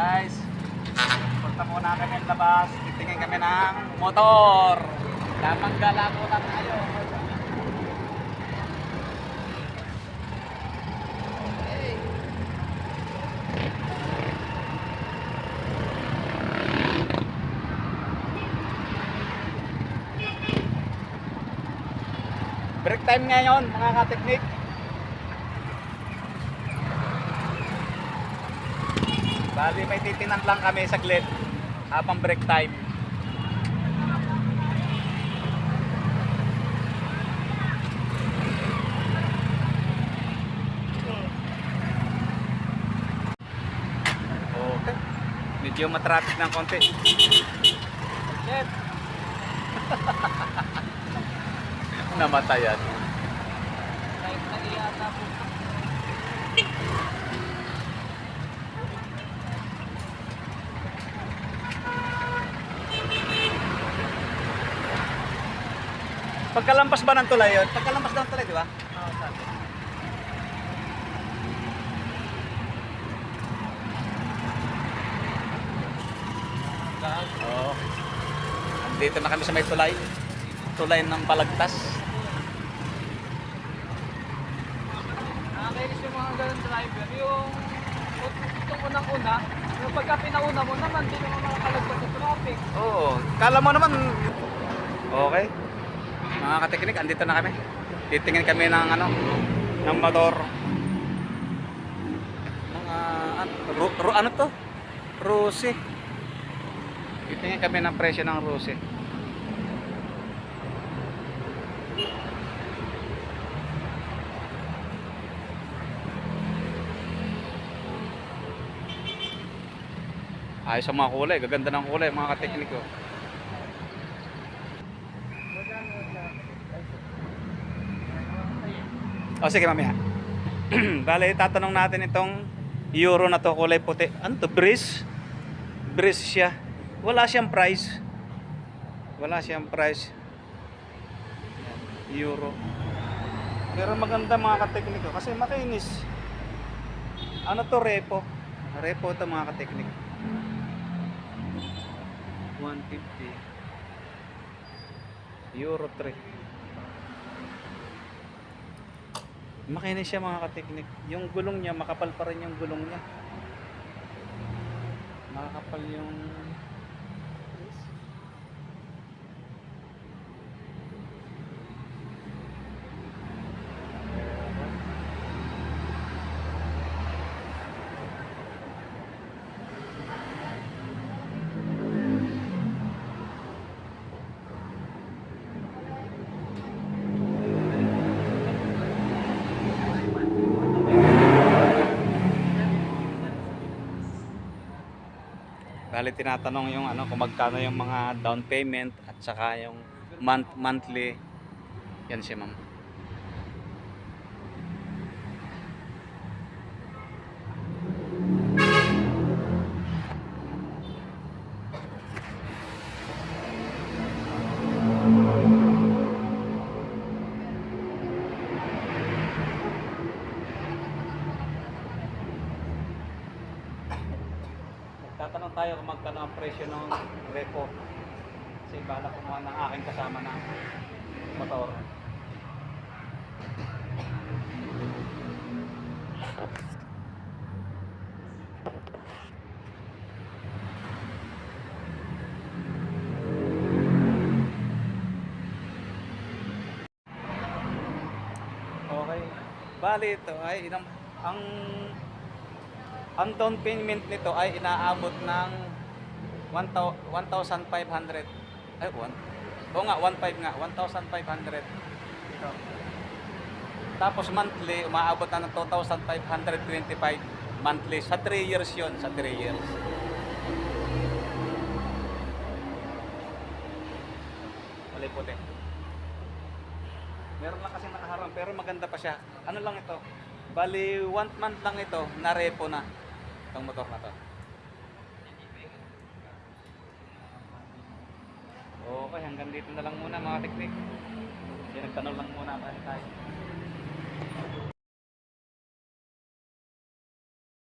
guys. Punta muna kami ng labas. Titingin kami ng motor. Tamang gala muna tayo. Break time ngayon mga kateknik. Bali may titinan lang kami saglit habang break time. Okay. Medyo matraffic ng konti. Shit. Namatayan. Live na iyata po. Pagkalampas ba ng tulay yun? Pagkalampas ng tulay, di ba? Oo, sabi. Oo. Andito na kami sa may tulay. Tulay ng palagtas. Nakakainis yung mga ganun driver. Yung itong unang-una, yung pagka pinauna mo naman, di naman makakalagpas sa traffic. Oo. Kala mo naman. Okay. Mga kateknik, andito na kami. Titingin kami ng ano, ng motor. Mga ano, ru, ru, ano to? Rose. Titingin kami ng presyo ng Rose. Ayos ang mga kulay, gaganda ng kulay mga kateknik oh. O sige mamaya. Bale, tatanong natin itong euro na to kulay puti. Ano to? Breeze? Breeze siya. Wala siyang price. Wala siyang price. Euro. Pero maganda mga kateknik ko kasi makinis. Ano to repo? Repo to mga kateknik. 150 Euro 3 Makinis siya mga kateknik. Yung gulong niya, makapal pa rin yung gulong niya. Makakapal yung Bali tinatanong yung ano kung magkano yung mga down payment at saka yung month monthly. Yan siya ma'am. Tatanong tayo kung magkano ang presyo ng repo. Kasi bala kumuha ng aking kasama na motor. Okay. Bali ito ay inam, ang ang down payment nito ay inaabot ng 1,500 ay 1 Oo nga 1,500 nga 1,500 ito. Tapos monthly umaabot na ng 2,525 monthly sa 3 years yon sa 3 years. Mali puti meron lang kasi nakaharang pero maganda pa siya. Ano lang ito? Bali 1 month lang ito na repo na itong motor na to Okay, hanggang dito na lang muna mga teknik. Kasi nagtanong lang muna tayo.